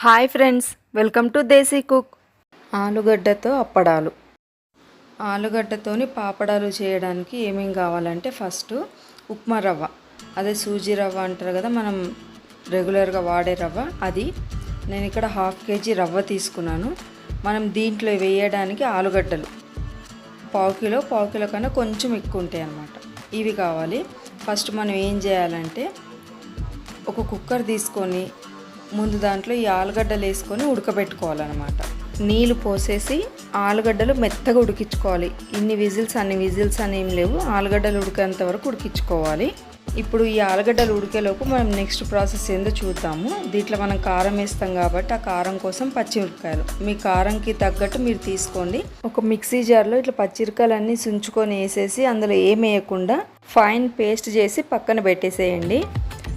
Hi friends welcome to Desi cook. ఆలుగడ్డతో అప్పడాలు. ఆలుగడ్డతోని పాపడాలు చేయడానికి ఏమేం కావాలంటే ఫస్ట్ ఉప్మా రవ్వ. అదే సూజీ రవ్వ అంటారు కదా మనం రెగ్యులర్గా వాడే రవ్వ. అది నేను ఇక్కడ హాఫ్ కేజీ రవ్వ తీసుకున్నాను. మనం దీంట్లో వేయడానికి ఆలుగడ్డలు. పావు కిలో పావు కిలో కన్నా కొంచెం ఎక్కువ ఉంటాయి అన్నమాట. ఇవి కావాలి. ఫస్ట్ మనం ఏం చేయాలంటే ఒక కుక్కర్ తీసుకొని ముందు దాంట్లో ఈ ఆలుగడ్డలు వేసుకొని ఉడకబెట్టుకోవాలన్నమాట. నీళ్ళు పోసేసి ఆలుగడ్డలు మెత్తగా ఉడికించుకోవాలి. ఇన్ని విజిల్స్ అన్ని విజిల్స్ అని ఏం లేవు. ఆలుగడ్డలు ఉడికేంత వరకు ఉడికించుకోవాలి. ఇప్పుడు ఈ ఆలుగడ్డలు ఉడికేలోపు మనం నెక్స్ట్ ప్రాసెస్ ఏందో చూద్దాము. దీంట్లో మనం కారం వేస్తాం కాబట్టి ఆ కారం కోసం పచ్చిమిరపకాయలు. మీ కారంకి తగ్గట్టు మీరు తీసుకోండి. ఒక మిక్సీ జార్లో ఇట్లా పచ్చిమిరకాయలన్నీ సుంచుకొని వేసేసి అందులో ఏం వేయకుండా ఫైన్ పేస్ట్ చేసి పక్కన పెట్టేసేయండి.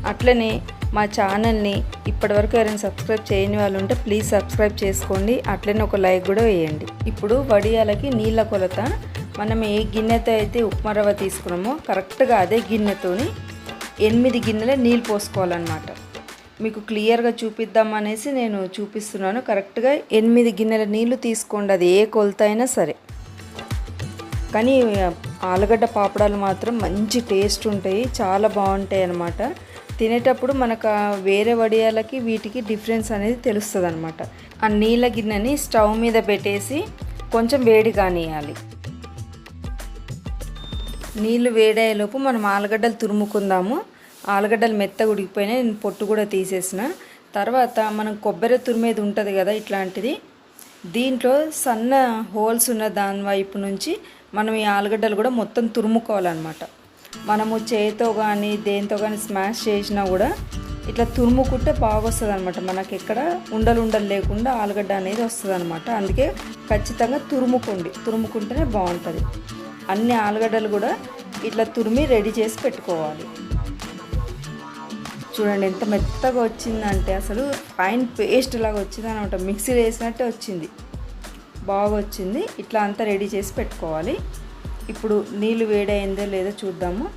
అట్లనే మా ఛానల్ని ఇప్పటివరకు ఎవరైనా సబ్స్క్రైబ్ చేయని వాళ్ళు ఉంటే ప్లీజ్ సబ్స్క్రైబ్ చేసుకోండి. అట్లనే ఒక లైక్ కూడా వేయండి. ఇప్పుడు వడియాలకి నీళ్ళ కొలత. మనం ఏ గిన్నెతో అయితే ఉప్మా రవ్వ తీసుకున్నామో కరెక్ట్గా అదే గిన్నెతోని ఎనిమిది గిన్నెలే నీళ్ళు పోసుకోవాలన్నమాట. మీకు క్లియర్గా చూపిద్దాం అనేసి నేను చూపిస్తున్నాను. కరెక్ట్గా ఎనిమిది గిన్నెల నీళ్ళు తీసుకోండి. అది ఏ కొలత అయినా సరే. కానీ ఆలుగడ్డ పాపడాలు మాత్రం మంచి టేస్ట్ ఉంటాయి. చాలా బాగుంటాయి అన్నమాట తినేటప్పుడు మనకు వేరే వడియాలకి వీటికి డిఫరెన్స్ అనేది తెలుస్తుంది అనమాట ఆ నీళ్ళ గిన్నెని స్టవ్ మీద పెట్టేసి కొంచెం వేడి కానియాలి నీళ్ళు వేడయ్యేలోపు మనం ఆలుగడ్డలు తురుముకుందాము. ఆలుగడ్డలు మెత్త ఉడికిపోయినాయి నేను పొట్టు కూడా తీసేసిన. తర్వాత మనం కొబ్బరి తురిమేది ఉంటుంది కదా ఇట్లాంటిది దీంట్లో సన్న హోల్స్ ఉన్న దాని వైపు నుంచి మనం ఈ ఆలుగడ్డలు కూడా మొత్తం తురుముకోవాలన్నమాట. మనము చేతితో కానీ దేంతో కానీ స్మాష్ చేసినా కూడా ఇట్లా తురుముకుంటే బాగా వస్తుంది అనమాట మనకి ఎక్కడ ఉండలు ఉండలు లేకుండా ఆలుగడ్డ అనేది వస్తుంది అనమాట అందుకే ఖచ్చితంగా తురుముకోండి. తురుముకుంటేనే బాగుంటుంది. అన్ని ఆలుగడ్డలు కూడా ఇట్లా తురిమి రెడీ చేసి పెట్టుకోవాలి. చూడండి ఎంత మెత్తగా వచ్చిందంటే అసలు ఫైన్ పేస్ట్ లాగా వచ్చింది అనమాట మిక్సీలో వేసినట్టే వచ్చింది. బాగా వచ్చింది ఇట్లా అంతా రెడీ చేసి పెట్టుకోవాలి. ఇప్పుడు నీళ్ళు వేడైందో లేదో చూద్దాము.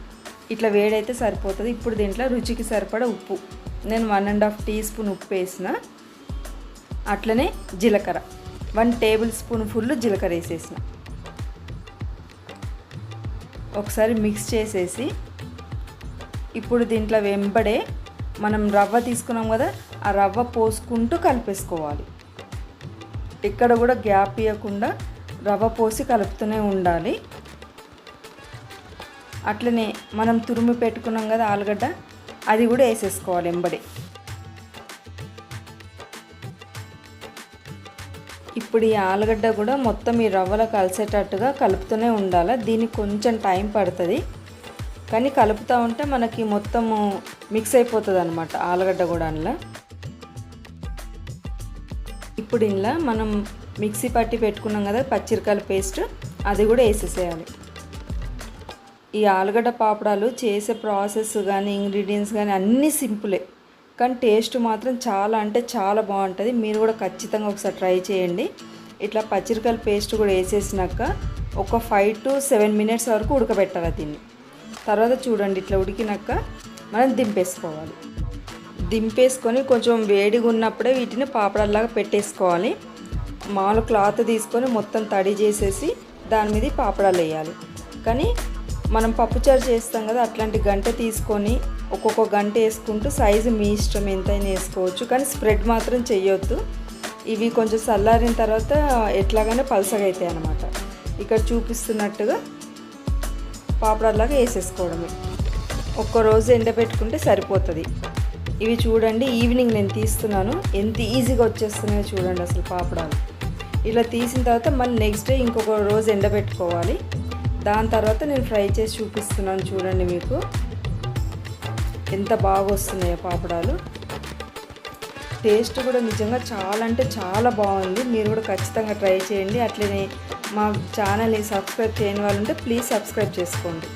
ఇట్లా వేడైతే సరిపోతుంది. ఇప్పుడు దీంట్లో రుచికి సరిపడా ఉప్పు. నేను one and half teaspoon ఉప్పు వేసిన. అట్లనే జీలకర్ర. వన్ టేబుల్ స్పూన్ ఫుల్ జీలకర్ర వేసేసిన. ఒకసారి మిక్స్ చేసేసి ఇప్పుడు దీంట్లో వెంబడే మనం రవ్వ తీసుకున్నాం కదా ఆ రవ్వ పోసుకుంటూ కలిపేసుకోవాలి. ఇక్కడ కూడా గ్యాప్ ఇవ్వకుండా రవ్వ పోసి కలుపుతూనే ఉండాలి. అట్లనే మనం తురుము పెట్టుకున్నాం కదా ఆలుగడ్డ అది కూడా వేసేసుకోవాలి ఎంబడి. ఇప్పుడు ఈ ఆలుగడ్డ కూడా మొత్తం ఈ రవ్వలో కలిసేటట్టుగా కలుపుతూనే ఉండాలి. దీనికి కొంచెం టైం పడుతుంది. కానీ కలుపుతూ ఉంటే మనకి మొత్తము మిక్స్ అయిపోతుంది అనమాట ఆలుగడ్డ కూడా అందులో. ఇప్పుడు ఇందులో మనం మిక్సీ పట్టి పెట్టుకున్నాం కదా పచ్చిరకాయల పేస్ట్ అది కూడా వేసేసేయాలి. ఈ ఆలుగడ్డ పాపడాలు చేసే ప్రాసెస్ కానీ ఇంగ్రీడియంట్స్ కానీ అన్నీ సింపులే. కానీ టేస్ట్ మాత్రం చాలా అంటే చాలా బాగుంటుంది. మీరు కూడా ఖచ్చితంగా ఒకసారి ట్రై చేయండి. ఇట్లా పచ్చిరకాయల పేస్ట్ కూడా వేసేసినాక ఒక ఫైవ్ టు సెవెన్ మినిట్స్ వరకు ఉడకబెట్టాలి దీన్ని. తర్వాత చూడండి ఇట్లా ఉడికినాక మనం దింపేసుకోవాలి. దింపేసుకొని కొంచెం వేడిగా ఉన్నప్పుడే వీటిని పాపడాల్లాగా పెట్టేసుకోవాలి. మామూలు క్లాత్ తీసుకొని మొత్తం తడి చేసేసి దాని మీద పాపడాలు వేయాలి. కానీ మనం పప్పుచారు చేస్తాం కదా అట్లాంటి గంట తీసుకొని ఒక్కొక్క గంట వేసుకుంటూ సైజు మీ ఇష్టం ఎంతైనా వేసుకోవచ్చు. కానీ స్ప్రెడ్ మాత్రం చెయ్యొద్దు. ఇవి కొంచెం చల్లారిన తర్వాత ఎట్లాగైనా పలసగా అవుతాయి అన్నమాట. ఇక్కడ చూపిస్తున్నట్టుగా పాపడలాగా వేసేసుకోవడమే. ఒక్క రోజు ఎండబెట్టుకుంటే సరిపోతుంది. ఇవి చూడండి ఈవినింగ్ నేను తీస్తున్నాను. ఎంత ఈజీగా వచ్చేస్తున్నాయో చూడండి అసలు పాపడాలు. ఇలా తీసిన తర్వాత మళ్ళీ నెక్స్ట్ డే ఇంకొక రోజు ఎండబెట్టుకోవాలి. దాని తర్వాత నేను ఫ్రై చేసి చూపిస్తున్నాను చూడండి మీకు. ఎంత బాగా వస్తున్నాయో పాపడాలు. టేస్ట్ కూడా నిజంగా చాలా అంటే చాలా బాగుంది. మీరు కూడా ఖచ్చితంగా ట్రై చేయండి. అట్లనే మా ఛానల్ని సబ్స్క్రైబ్ చేయని వాళ్ళు ఉంటే ప్లీజ్ సబ్స్క్రైబ్ చేసుకోండి.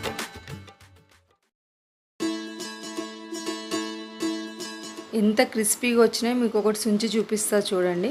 ఎంత క్రిస్పీగా వచ్చినాయి మీకు ఒకటి సుంచి చూపిస్తా చూడండి.